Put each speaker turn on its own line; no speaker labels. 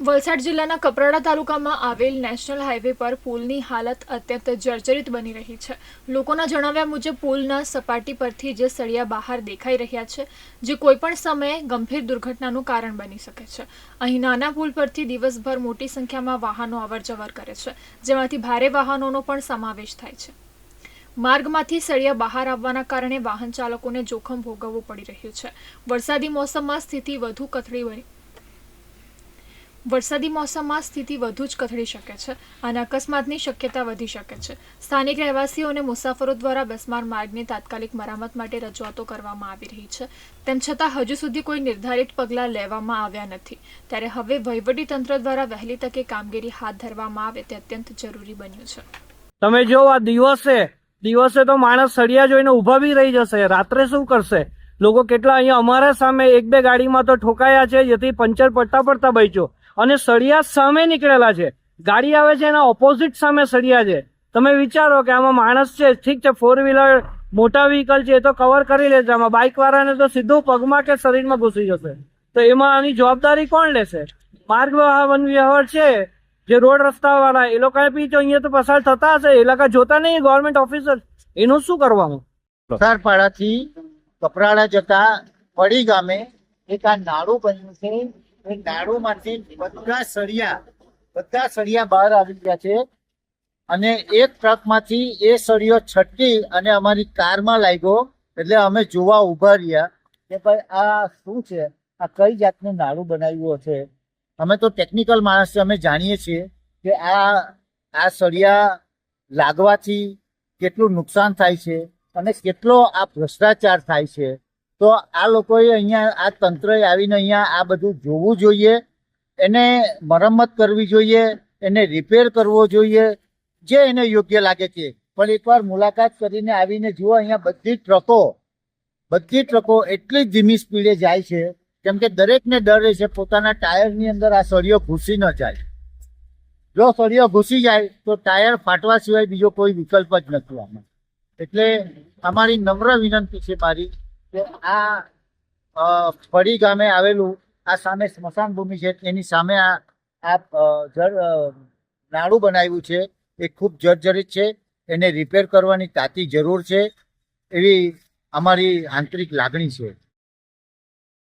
વલસાડ જિલ્લાના કપરાડા તાલુકામાં આવેલ નેશનલ હાઈવે પર પુલની હાલત અત્યંત જર્જરિત બની રહી છે. લોકોના જણાવ્યા મુજબ, પુલના સપાટી પરથી જે સળિયા બહાર દેખાઈ રહ્યા છે, જે કોઈપણ સમયે ગંભીર દુર્ઘટનાનું કારણ બની શકે છે. અહીં નાના પુલ પરથી દિવસભર મોટી સંખ્યામાં વાહનો અવરજવર કરે છે, જેમાંથી ભારે વાહનોનો પણ સમાવેશ થાય છે. માર્ગમાંથી સળિયા બહાર આવવાના કારણે વાહન ચાલકોને જોખમ ભોગવવું પડી રહ્યું છે. વરસાદી મોસમમાં સ્થિતિ વધુ કથળી બની વરસાદી મોસમમાં સ્થિતિ વધુ જ કથળી શકે છે અને અકસ્માતની શક્યતા વધી શકે છે. સ્થાનિક રહેવાસીઓ અને મુસાફરો દ્વારા બસમાર માર્ગની તાત્કાલિક મરામત માટે રજૂઆતો કરવામાં આવી રહી છે. તેમ છતાં હજુ સુધી કોઈ નિર્ધારિત પગલાં લેવામાં આવ્યા નથી. ત્યારે હવે વહીવટીતંત્ર દ્વારા વહેલી તકે કામગીરી હાથ ધરવામાં આવે તે અત્યંત જરૂરી બન્યું છે.
તમે જો આ દિવસે દિવસે તો માણસ સળિયા જોઈને ઊભા બી રહી જશે. રાત્રે શું કરશે? લોકો કેટલા અહીંયા અમારા સામે એક બે ગાડીમાં તો ઠોકાયા છે, જેથી પંચર પડતા પડતા બચ્યો અને સળિયા સામે નીકળેલા છે. ગાડી આવે છે એના ઓપોઝિટ સામે સળિયા છે. તમે વિચારો કે આમાં માણસ છે, ઠીક છે ફોર વ્હીલર મોટા વ્હીકલ છે એ તો કવર કરી લેશે આમાં બાઇક વાળાને તો સીધું પગમાં કે શરીરમાં ઘૂસી જશે. તો એમાં આની જવાબદારી કોણ લેશે? માર્ગ વાહન વ્યવહાર છે. જે રોડ રસ્તા વાળા એ લોકો બી જો અહીંયા તો પસાર થતા હશે. એ લોકો જોતા નહીં ગવર્મેન્ટ ઓફિસર એનું શું કરવાનું?
વલસાડપાડાથી કપરાડા જતા પડી ગામે એક આ નાળું બન્યું છે. નાળુમાંથી બધા સળિયા બધા સળિયા બહાર આવી ગયા છે. અને એક ટ્રકમાંથી એ સળિયો છટકી અને અમારી કારમાં લાગ્યો. એટલે અમે જોવા ઊભા રહ્યા કે ભાઈ, આ શું છે? આ કઈ જાતનું નાળું બનાવ્યું હશે અમે તો ટેકનિકલ માણસ અમે જાણીએ છીએ કે આ આ સળિયા લાગવાથી કેટલું નુકસાન થાય છે અને કેટલો આ ભ્રષ્ટાચાર થાય છે. તો આ લોકોએ અહીંયા આ તંત્રએ આવીને અહીંયા આ બધું જોવું જોઈએ, એને મરમ્મત કરવી જોઈએ, એને રિપેર કરવો જોઈએ, જે એને યોગ્ય લાગે છે. પણ એકવાર મુલાકાત કરીને આવીને જુઓ, અહીંયા બધી ટ્રકો બધી ટ્રકો એટલી ધીમી સ્પીડે જાય છે, કેમ કે દરેકને ડર છે પોતાના ટાયરની અંદર આ સળિયો ઘૂસી ન જાય. જો સળિયો ઘૂસી જાય, તો ટાયર ફાટવા સિવાય બીજો કોઈ વિકલ્પ જ નથી આમાં. એટલે અમારી નમ્ર વિનંતી છે મારી આ અ, ફળી ગામે આવેલું આ સામે સ્મશાન ભૂમિ છે એની સામે આ આ જળ નાળું બનાવ્યું છે એ ખૂબ જર્જરિત છે એને રિપેર કરવાની તાતી જરૂર છે એવી અમારી આંતરિક લાગણી છે.